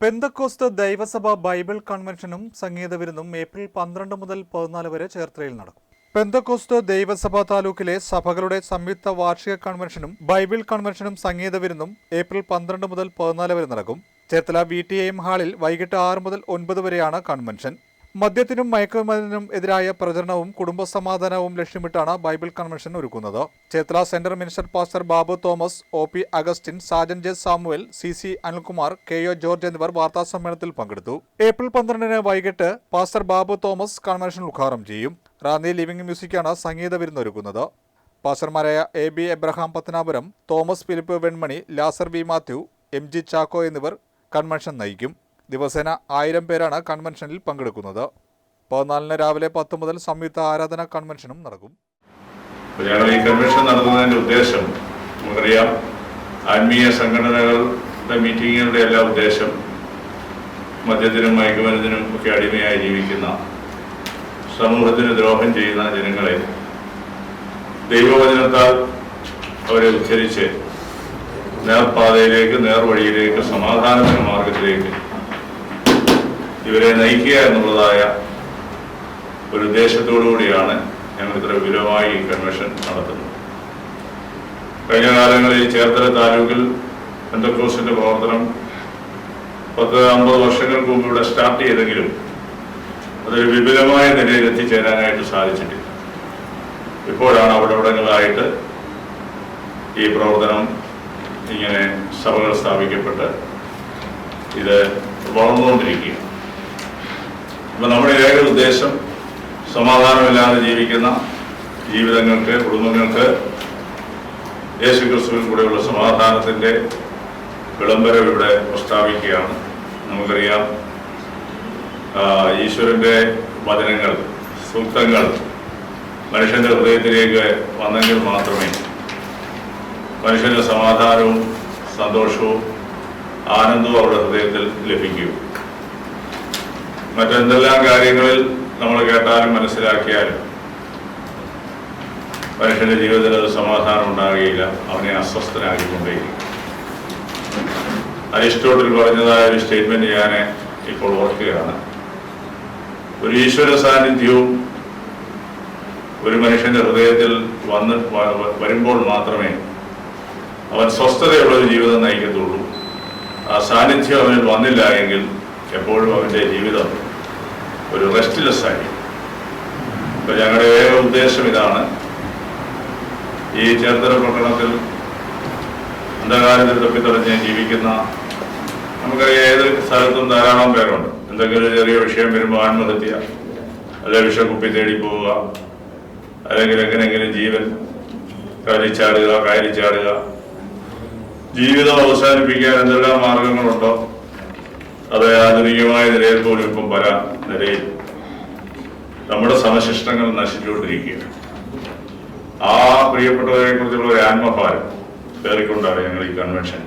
പെന്തക്കോസ്ത് ദൈവസഭ ബൈബിൾ കൺവെൻഷനും സംഗീത വിരുന്നും ഏപ്രിൽ പന്ത്രണ്ട് മുതൽ പതിനാല് വരെ ചേർത്തലയിൽ നടക്കും. പെന്തക്കോസ്ത് ദൈവസഭ താലൂക്കിലെ സഭകളുടെ സംയുക്ത വാർഷിക കൺവെൻഷനും ബൈബിൾ കൺവെൻഷനും സംഗീത വിരുന്നും ഏപ്രിൽ പന്ത്രണ്ട് മുതൽ പതിനാല് വരെ നടക്കും. ചേർത്തല വി ടി എം ഹാളിൽ വൈകിട്ട് ആറ് മുതൽ ഒൻപത് വരെയാണ് കൺവെൻഷൻ. മദ്യത്തിനും മയക്കുമരുന്നിനും എതിരായ പ്രചരണവും കുടുംബസമാധാനവും ലക്ഷ്യമിട്ടാണ് ബൈബിൾ കൺവെൻഷൻ ഒരുക്കുന്നത്. ചേത്ര centre minister pastor Babu Thomas O P Augustine Sajan J Samuel C C Anilkumar K O George എന്നിവർ വാർത്താസമ്മേളനത്തിൽ പങ്കെടുത്തു. ഏപ്രിൽ പന്ത്രണ്ടിന് വൈകിട്ട് പാസ്റ്റർ ബാബു തോമസ് കൺവെൻഷൻ ഉദ്ഘാടനം ചെയ്യും. റാന്നി ലിവിംഗ് മ്യൂസിക്കാണ് സംഗീത വിരുന്നൊരുക്കുന്നത് പാസ്റ്റർമാരായ A B Abraham Pathanapuram Thomas Philip Venmani Lazar V Mathew M G Chacko എന്നിവർ കൺവെൻഷൻ നയിക്കും. ദിവസേന ആയിരം പേരാണ് കൺവെൻഷനിൽ പങ്കെടുക്കുന്നത്. പതിനാലിന് രാവിലെ പത്ത് മുതൽ സംയുക്ത ആരാധന കൺവെൻഷനും നടക്കും. ഈ കൺവെൻഷൻ നടത്തുന്നതിന്റെ ഉദ്ദേശം നമുക്കറിയാം. ആത്മീയ സംഘടനകളുടെ മീറ്റിങ്ങുകളുടെ എല്ലാ ഉദ്ദേശം മദ്യത്തിനും മയക്കുമരുന്നിനും ഒക്കെ അടിമയായി ജീവിക്കുന്ന സമൂഹത്തിന് ദ്രോഹം ചെയ്യുന്ന ജനങ്ങളെ ദൈവവചനത്താൽ അവരെ ഉദ്ധരിച്ച് നേർപാതയിലേക്ക് നേർവഴിയിലേക്ക് സമാധാനത്തിന്റെ മാർഗത്തിലേക്ക് ഇവരെ നയിക്കുക എന്നുള്ളതായ ഒരു ഉദ്ദേശത്തോടു കൂടിയാണ് ഞങ്ങൾ ഇത്ര വിപുലമായി ഈ കൺവെൻഷൻ നടത്തുന്നത്. കഴിഞ്ഞ കാലങ്ങളിൽ ചേർത്തല താലൂക്കിൽ പെന്തക്കോസിന്റെ പ്രവർത്തനം പത്ത് അമ്പത് വർഷങ്ങൾക്ക് മുമ്പ് ഇവിടെ സ്റ്റാർട്ട് ചെയ്തെങ്കിലും അതൊരു വിപുലമായ നിലയിൽ എത്തിച്ചേരാനായിട്ട് സാധിച്ചിട്ടില്ല. ഇപ്പോഴാണ് അവിടെ ഇവിടങ്ങളായിട്ട് ഈ പ്രവർത്തനം ഇങ്ങനെ സഭകൾ സ്ഥാപിക്കപ്പെട്ട് ഇത് വളർന്നുകൊണ്ടിരിക്കുകയാണ്. അപ്പം നമ്മുടെ ഏക ഉദ്ദേശം സമാധാനമില്ലാതെ ജീവിക്കുന്ന ജീവിതങ്ങൾക്ക് കുടുംബങ്ങൾക്ക് യേശു ക്രിസ്തുവിൽ കൂടെയുള്ള സമാധാനത്തിന്റെ വിളംബരം ഇവിടെ പ്രസ്താവിക്കുകയാണ്. നമുക്കറിയാം ഈശ്വരന്റെ വചനങ്ങൾ സൂക്തങ്ങൾ മനുഷ്യന്റെ ഹൃദയത്തിലേക്ക് വന്നെങ്കിൽ മാത്രമേ മനുഷ്യന്റെ സമാധാനവും സന്തോഷവും ആനന്ദവും അവരുടെ ഹൃദയത്തിൽ ലഭിക്കൂ. മറ്റെന്തെല്ലാം കാര്യങ്ങളിൽ നമ്മൾ കേട്ടാലും മനസ്സിലാക്കിയാലും മനുഷ്യന്റെ ജീവിതത്തിൽ അത് സമാധാനം ഉണ്ടാകുകയില്ല. അവനെ അസ്വസ്ഥനാക്കിക്കൊണ്ടേയിരിക്കും. അരിസ്റ്റോട്ടിൽ പറഞ്ഞതായ ഒരു സ്റ്റേറ്റ്മെന്റ് ഞാൻ ഇപ്പോൾ ഓർക്കുകയാണ്. ഒരു ഈശ്വര സാന്നിധ്യവും ഒരു മനുഷ്യന്റെ ഹൃദയത്തിൽ വന്ന് വരുമ്പോൾ മാത്രമേ അവൻ സ്വസ്ഥതയുള്ള ഒരു ജീവിതം നയിക്കത്തുള്ളൂ. ആ സാന്നിധ്യം അവനിൽ വന്നില്ല എങ്കിൽ എപ്പോഴും അവന്റെ ജീവിതം ഒരു റെസ്റ്റ്ലെസ് ആയി അപ്പൊ ഞങ്ങളുടെ ഏക ഉദ്ദേശം ഇതാണ് ഈ ചേർത്തല പട്ടണത്തിൽ അന്ധകാരത്തിൽ തപ്പിത്തടഞ്ഞ് ജീവിക്കുന്ന നമുക്കറിയാം ഏത് സ്ഥലത്തും ധാരാളം പേരുണ്ട്. എന്തെങ്കിലും ചെറിയ വിഷയം വരുമ്പോൾ ആത്മഹത്യ അല്ലെ വിഷക്കുപ്പി തേടി പോവുക അല്ലെങ്കിൽ എങ്ങനെയെങ്കിലും ജീവൻ കരിച്ചാടുക കയറിച്ചാടുക ജീവിതം അവസാനിപ്പിക്കാൻ എന്തെല്ലാം മാർഗങ്ങളുണ്ടോ? അത് ആധുനികമായ നിലയിൽ പോലും ഇപ്പം പല നിലയിൽ നമ്മുടെ സമശിഷ്ടങ്ങൾ നശിച്ചുകൊണ്ടിരിക്കുകയാണ്. ആ പ്രിയപ്പെട്ടവരെ കുറിച്ചുള്ള ഒരു ആത്മഭാരം കയറിക്കൊണ്ടാണ് ഞങ്ങൾ ഈ കൺവെൻഷൻ